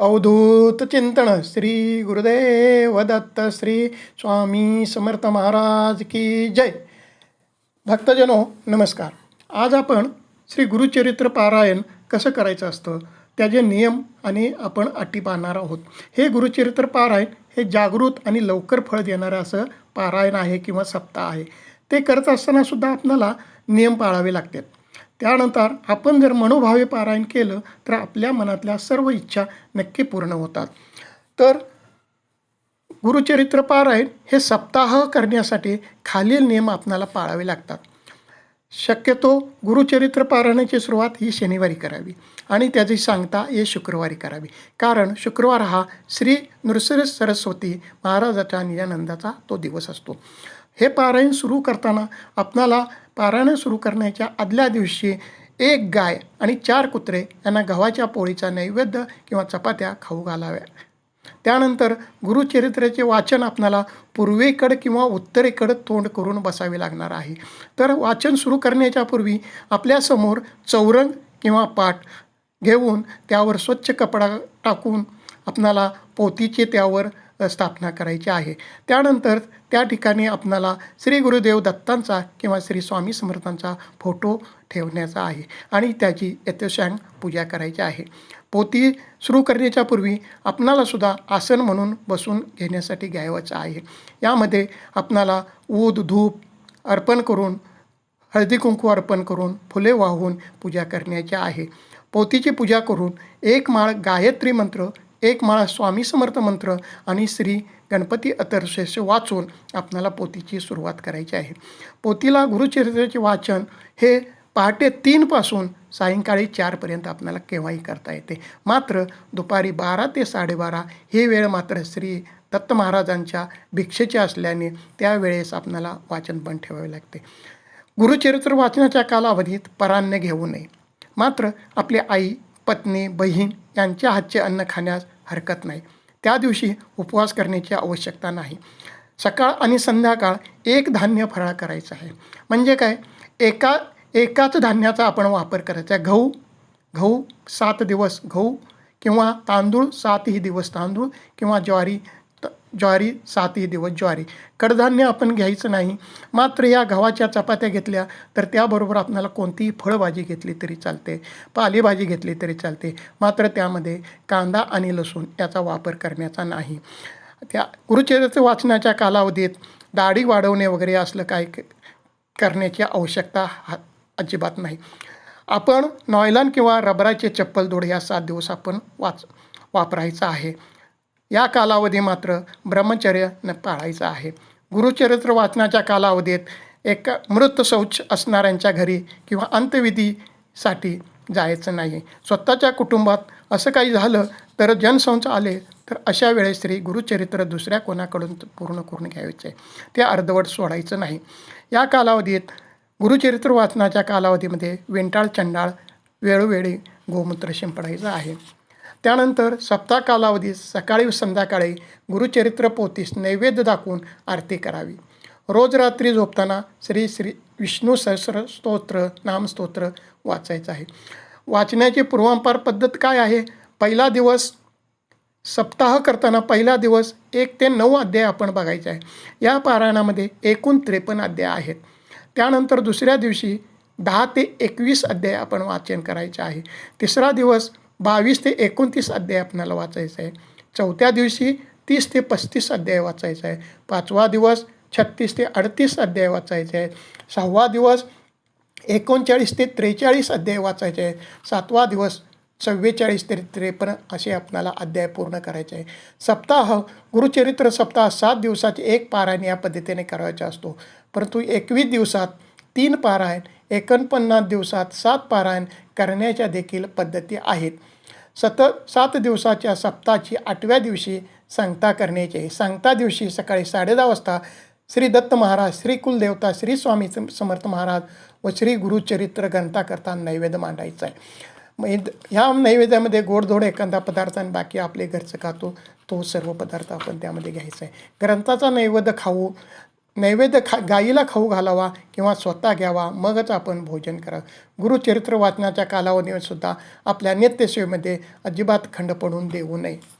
अवधूत चिंतन श्री गुरुदेव दत्त श्री स्वामी समर्थ महाराज की जय. भक्तजनो नमस्कार. आज आपण श्री गुरुचरित्र पारायण कसं करायचं असतं? त्याचे नियम आणि आपण अटी पाहणार आहोत. हे गुरुचरित्र पारायण हे जागृत आणि लवकर फळ देणारं असं पारायण आहे किंवा सप्ताह आहे. ते करत असताना सुद्धा आपल्याला नियम पाळावे लागतात. त्यानंतर आपण जर मनोभावे पारायण केलं तर आपल्या मनातल्या सर्व इच्छा नक्की पूर्ण होतात. तर गुरुचरित्र पारायण हे सप्ताह करण्यासाठी खालील नियम आपणाला पाळावे लागतात. शक्यतो गुरुचरित्र पारायणाची सुरुवात ही शनिवारी करावी आणि त्याची सांगता हे शुक्रवारी करावी. कारण शुक्रवार हा श्री नृसिंह सरस्वती महाराजाच्या निजानंदाचा तो दिवस असतो. हे पारायण सुरू करताना आपणाला पारायण सुरू करण्याच्या आदल्या दिवशी एक गाय आणि चार कुत्रे यांना गव्हाच्या पोळीचा नैवेद्य किंवा चपात्या खाऊ घालाव्या. त्यानंतर गुरुचरित्राचे वाचन आपणाला पूर्वेकडं किंवा उत्तरेकडं तोंड करून बसावे लागणार आहे. तर वाचन सुरू करण्याच्या पूर्वी आपल्यासमोर चौरंग किंवा पाठ घेऊन त्यावर स्वच्छ कपडा टाकून आपणाला पोतीचे त्यावर स्थापना करायची आहे. त्यानंतर त्या ठिकाणी आपणाला श्री गुरुदेव दत्तांचा किंवा श्री स्वामी समर्थांचा फोटो ठेवण्याचा आहे आणि त्याची यथोशांग पूजा करायची आहे. पोती सुरू करण्याच्या पूर्वी आपणाला सुद्धा आसन म्हणून बसून घेण्यासाठी घ्यावायचं आहे. यामध्ये आपणाला ऊद धूप अर्पण करून हळदी कुंकू अर्पण करून फुले वाहून पूजा करण्याची आहे. पोतीची पूजा करून एक माळ गायत्री मंत्र एक माळा स्वामी समर्थ मंत्र आणि श्री गणपती अथर्वशीर्ष वाचून आपणाला पोथीची सुरुवात करायची आहे. पोथीला गुरुचरित्राचे वाचन हे पहाटे तीनपासून सायंकाळी चारपर्यंत आपल्याला केव्हाही करता येते. मात्र दुपारी बारा ते साडेबारा ही वेळ मात्र श्री दत्त महाराजांच्या भिक्षेची असल्याने त्यावेळेस आपल्याला वाचन पण ठेवावे लागते. गुरुचरित्र वाचनाच्या कालावधीत परान्न घेऊ नये. मात्र आपली आई पत्नी बहीण यांच्या हातचे अन्न खाण्यास हरकत नाही. त्या दिवशी उपवास करण्याची आवश्यकता नाही. सकाळ आणि संध्याकाळ एक धान्य फराळ करायचं आहे. म्हणजे काय? एका एकाच धान्याचा आपण वापर करायचा आहे. गहू गहू सात दिवस गहू किंवा तांदूळ सातही दिवस तांदूळ किंवा ज्वारी ज्वारी सातही दिवस ज्वारी. कडधान्य आपण घ्यायचं नाही. मात्र या गव्हाच्या चपात्या घेतल्या तर त्याबरोबर आपल्याला कोणतीही फळभाजी घेतली तरी चालते. पालेभाजी घेतली तरी चालते. मात्र त्यामध्ये कांदा आणि लसूण याचा वापर करण्याचा नाही. त्या गुरुचरित्र वाचनाच्या कालावधीत दाढी वाढवणे वगैरे असलं काय करण्याची आवश्यकता हा अजिबात नाही. आपण नॉयलॉन किंवा रबराचे चप्पल दोड या सात दिवस आपण वाच वापरायचं आहे. या कालावधी मात्र ब्रह्मचर्य न पाळायचं आहे. गुरुचरित्र वाचनाच्या कालावधीत एका मृत शौच असणाऱ्यांच्या घरी किंवा अंत्यविधीसाठी जायचं नाही. स्वतःच्या कुटुंबात असं काही झालं तर जनसंच आले तर अशा वेळेस श्री गुरुचरित्र दुसऱ्या कोणाकडून पूर्ण करून घ्यायचे? ते अर्धवट सोडायचं नाही. या कालावधीत गुरुचरित्र वाचनाच्या कालावधीमध्ये वेंटाळ चंडाळ वेळोवेळी गोमूत्र शिंपडायचं आहे. त्यानंतर सप्ताह कालावधीत सकाळी व संध्याकाळी गुरुचरित्र पोतीस नैवेद्य दाखवून आरती करावी. रोज रात्री झोपताना श्री श्री विष्णू सहस्र स्तोत्र नामस्तोत्र वाचायचं आहे. वाचण्याची पूर्वांपार पद्धत काय आहे? पहिला दिवस सप्ताह करताना पहिला दिवस एक ते नऊ अध्याय आपण बघायचे आहे. या पारायणामध्ये एकूण त्रेपन्न अध्याय आहेत. त्यानंतर दुसऱ्या दिवशी दहा ते एकवीस अध्याय आपण वाचन करायचे आहे. तिसरा दिवस बावीस ते एकोणतीस अध्याय आपल्याला वाचायचं आहे चौथ्या दिवशी तीस ते पस्तीस अध्याय वाचायचा आहे पाचवा दिवस छत्तीस ते अडतीस अध्याय वाचायचे आहे सहावा दिवस एकोणचाळीस ते त्रेचाळीस अध्याय वाचायचे आहे सातवा दिवस चव्वेचाळीस ते त्रेपन्न असे आपणाला अध्याय पूर्ण करायचे आहे सप्ताह गुरुचरित्र सप्ताह सात दिवसाचे एक पारायण या पद्धतीने करायचा असतो. परंतु एकवीस दिवसात तीन पारायण एकोणपन्नास दिवसात सात पारायण करण्याच्या देखील पद्धती आहेत. सतत सात दिवसाच्या सप्ताची आठव्या दिवशी सांगता करण्याची. आहे सांगता दिवशी सकाळी साडेदहा वाजता श्री दत्त महाराज श्री कुलदेवता श्री स्वामी समर्थ महाराज व श्री गुरुचरित्र ग्रंथाकरता नैवेद्य मांडायचा आहे. मग ह्या नैवेद्यामध्ये गोडधोड एखादा पदार्थ आणि बाकी आपले घरचं खातो तो सर्व पदार्थ आपण त्यामध्ये घ्यायचा आहे. ग्रंथाचा नैवेद्य खाऊ नैवेद्य खा गाईला खाऊ घालावा किंवा स्वतः घ्यावा मगच आपण भोजन करावं गुरुचरित्र वाचनाच्या कालावधीसुद्धा सुद्धा आपल्या नित्यसेवेमध्ये अजिबात खंड पडून देऊ नये.